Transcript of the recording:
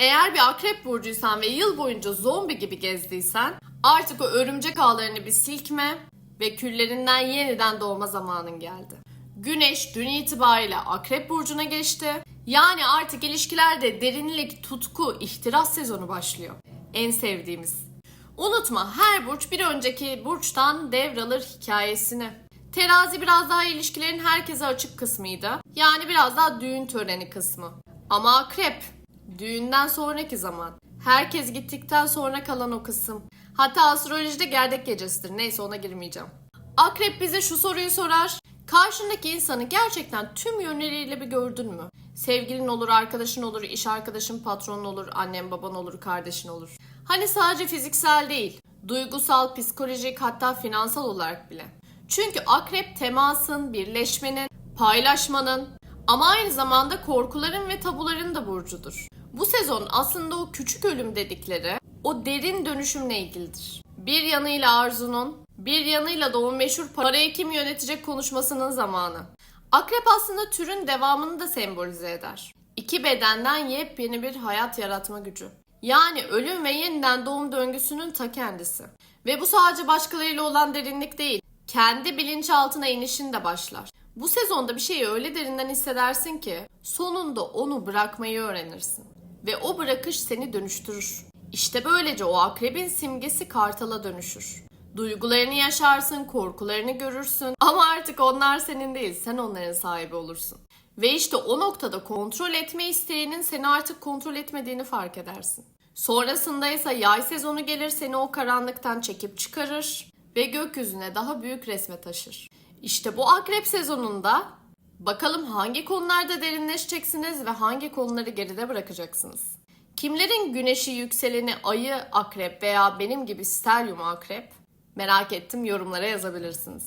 Eğer bir akrep burcuysan ve yıl boyunca zombi gibi gezdiysen artık o örümcek ağlarını bir silkme ve küllerinden yeniden doğma zamanın geldi. Güneş dün itibariyle akrep burcuna geçti. Yani artık ilişkilerde derinlik, tutku, ihtiras sezonu başlıyor. En sevdiğimiz. Unutma her burç bir önceki burçtan devralır hikayesini. Terazi biraz daha ilişkilerin herkese açık kısmıydı. Yani biraz daha düğün töreni kısmı. Ama akrep düğünden sonraki zaman. Herkes gittikten sonra kalan o kısım. Hatta astrolojide gerdek gecesidir. Neyse ona girmeyeceğim. Akrep bize şu soruyu sorar. Karşındaki insanı gerçekten tüm yönleriyle bir gördün mü? Sevgilin olur, arkadaşın olur, iş arkadaşın, patronun olur, annen baban olur, kardeşin olur. Hani sadece fiziksel değil, duygusal, psikolojik hatta finansal olarak bile. Çünkü akrep temasın, birleşmenin, paylaşmanın ama aynı zamanda korkuların ve tabuların da burcudur. Bu sezon aslında o küçük ölüm dedikleri o derin dönüşümle ilgilidir. Bir yanıyla Arzu'nun, bir yanıyla da o meşhur parayı kim yönetecek konuşmasının zamanı. Akrep aslında türün devamını da sembolize eder. İki bedenden yepyeni bir hayat yaratma gücü. Yani ölüm ve yeniden doğum döngüsünün ta kendisi. Ve bu sadece başkalarıyla olan derinlik değil, kendi bilinçaltına inişin de başlar. Bu sezonda bir şeyi öyle derinden hissedersin ki sonunda onu bırakmayı öğrenirsin. Ve o bırakış seni dönüştürür. İşte böylece o akrebin simgesi kartala dönüşür. Duygularını yaşarsın, korkularını görürsün ama artık onlar senin değil, sen onların sahibi olursun. Ve işte o noktada kontrol etme isteğinin seni artık kontrol etmediğini fark edersin. Sonrasında ise yay sezonu gelir seni o karanlıktan çekip çıkarır ve gökyüzüne daha büyük resme taşır. İşte bu akrep sezonunda bakalım hangi konularda derinleşeceksiniz ve hangi konuları geride bırakacaksınız. Kimlerin güneşi, yükseleni, ayı akrep veya benim gibi stelyum akrep merak ettim yorumlara yazabilirsiniz.